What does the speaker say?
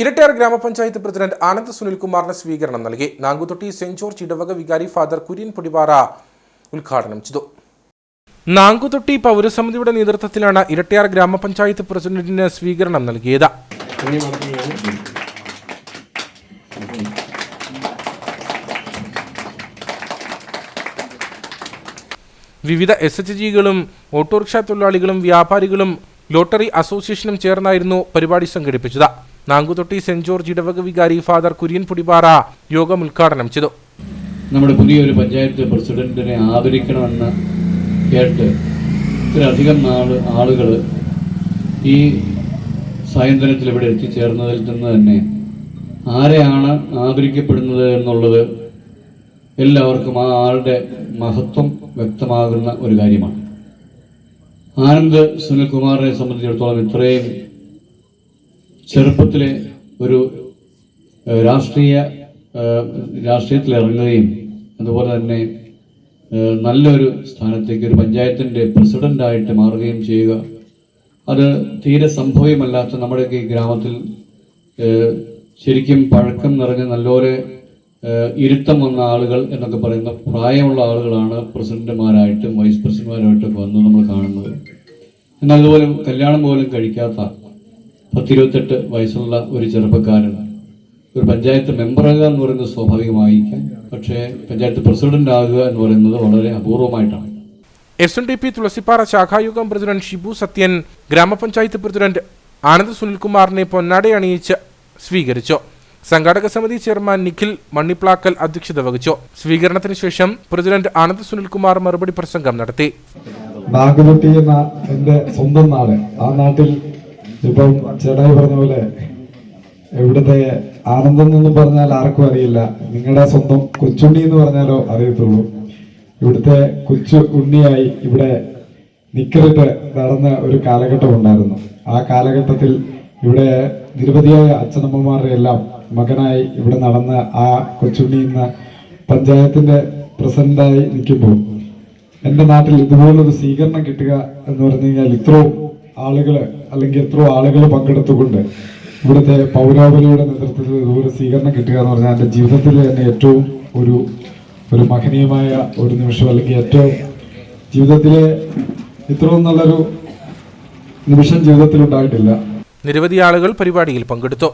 ഇരട്ടയാർ ഗ്രാമപഞ്ചായത്ത് പ്രസിഡന്റ് ആനന്ദ് സുനിൽകുമാറിന് സ്വീകരണം നൽകി. നാങ്കുതൊട്ടി സെന്റ് ജോർജ് ഇടവക വികാരി ഫാദർ കുര്യൻ പൊടിപാറ ഉദ്ഘാടനം ചെയ്തു. നാങ്കുതൊട്ടി പൗരസമിതിയുടെ നേതൃത്വത്തിലാണ് ഇരട്ടയാർ ഗ്രാമപഞ്ചായത്ത് പ്രസിഡന്റിന് സ്വീകരണം നൽകിയത്. വിവിധ എസ് എച്ച് ജികളും ഓട്ടോറിക്ഷ തൊഴിലാളികളും വ്യാപാരികളും ലോട്ടറി അസോസിയേഷനും ചേർന്നായിരുന്നു പരിപാടി സംഘടിപ്പിച്ചത്. നാങ്കുതൊട്ടി സെന്റ് ജോർജ് ഇടവക വികാരി ഫാദർ കുര്യൻ പുടിപാറ യോഗം ഉദ്ഘാടനം ചെയ്തു. നമ്മുടെ പുതിയൊരു പഞ്ചായത്ത് പ്രസിഡന്റിനെ ആദരിക്കണമെന്ന് കേട്ട് ഇത്രയധികം നാൾ ആളുകൾ ഈ സായന്തനത്തിൽ ഇവിടെ എത്തിച്ചേർന്നതിൽ നിന്ന് തന്നെ ആരെയാണ് ആദരിക്കപ്പെടുന്നത് എന്നുള്ളത് എല്ലാവർക്കും ആ ആളുടെ മഹത്വം വ്യക്തമാകുന്ന ഒരു കാര്യമാണ്. ആനന്ദ് സുനിൽകുമാറിനെ സംബന്ധിച്ചിടത്തോളം ഇത്രയും ചെറുപ്പത്തിലെ ഒരു രാഷ്ട്രീയ രാഷ്ട്രീയത്തിൽ ഇറങ്ങുകയും അതുപോലെ തന്നെ നല്ലൊരു സ്ഥാനത്തേക്ക് ഒരു പഞ്ചായത്തിന്റെ പ്രസിഡന്റായിട്ട് മാറുകയും ചെയ്യുക. അത് തീരെ സംഭവ്യമല്ലാത്ത നമ്മുടെയൊക്കെ ഈ ഗ്രാമത്തിൽ ശരിക്കും പഴക്കം നിറഞ്ഞ നല്ലപോലെ ഇരുത്തം വന്ന ആളുകൾ എന്നൊക്കെ പറയുന്ന പ്രായമുള്ള ആളുകളാണ് പ്രസിഡന്റുമാരായിട്ടും വൈസ് പ്രസിഡന്റുമാരായിട്ടും വന്ന് നമ്മൾ കാണുന്നത്. എന്നാൽ അതുപോലെ കല്യാണം പോലും കഴിക്കാത്ത പത്തിരുപത്തെട്ട് വയസ്സുള്ള ഒരു ചെറുപ്പക്കാരൻ ഒരു പഞ്ചായത്ത് മെമ്പറാകുക എന്ന് പറയുന്നത് സ്വാഭാവികമായിരിക്കാം. പക്ഷേ പഞ്ചായത്ത് പ്രസിഡന്റ് ആകുക എന്ന് പറയുന്നത് വളരെ അപൂർവമായിട്ടാണ്. S N D P Thulasippara ശാഖായോഗം president Shibu Sathyan ഗ്രാമപഞ്ചായത്ത് പ്രസിഡന്റ് ആനന്ദ് സുനിൽകുമാറിനെ പൊന്നാട അണിയിച്ച് സ്വീകരിച്ചു. സംഘാടക സമിതി ചെയർമാൻ നിഖിൽ മണ്ണിപ്ലാക്കൽ അധ്യക്ഷത വഹിച്ചു. സ്വീകരണത്തിന് ശേഷം പ്രസിഡന്റ് ആനന്ദ് സുനിൽകുമാർ മറുപടി പ്രസംഗം നടത്തി. നാഗുപട്ടി എന്ന എന്റെ സ്വന്തം നാട്. ആ നാട്ടിൽ ഇപ്പം ചേട്ടായി പറഞ്ഞ പോലെ ഇവിടുത്തെ ആനന്ദം എന്ന് പറഞ്ഞാൽ ആർക്കും അറിയില്ല. നിങ്ങളുടെ സ്വന്തം കൊച്ചുണ്ണി എന്ന് പറഞ്ഞാലോ അറിയത്തുള്ളൂ. ഇവിടുത്തെ കൊച്ചു ഉണ്ണിയായി ഇവിടെ നിക്കറിട്ട് നടന്ന ഒരു കാലഘട്ടം ഉണ്ടായിരുന്നു. ആ കാലഘട്ടത്തിൽ ഇവിടെ നിരവധിയായ അച്ഛനമ്മമാരുടെ എല്ലാം മകനായി ഇവിടെ നടന്ന ആ കൊച്ചുണ്ണി എന്ന പഞ്ചായത്തിന്റെ പ്രസിഡന്റായി നിൽക്കുമ്പോൾ എന്റെ നാട്ടിൽ ഇതുപോലൊരു സ്വീകരണം കിട്ടുക എന്ന് പറഞ്ഞു കഴിഞ്ഞാൽ ഇത്രയും ആളുകൾ അല്ലെങ്കിൽ എത്രയോ ആളുകൾ പങ്കെടുത്തുകൊണ്ട് ഇവിടുത്തെ പൗരാവലിയുടെ നേതൃത്വത്തിൽ ഇതുപോലെ സ്വീകരണം കിട്ടുക എന്ന് പറഞ്ഞാൽ എന്റെ ജീവിതത്തിൽ തന്നെ ഏറ്റവും ഒരു ഒരു മഹനീയമായ ഒരു നിമിഷം അല്ലെങ്കിൽ ഏറ്റവും ജീവിതത്തിലെ ഇത്രയും നല്ലൊരു നിമിഷം ജീവിതത്തിൽ ഉണ്ടായിട്ടില്ല. നിരവധി ആളുകൾ പരിപാടിയിൽ പങ്കെടുത്തു.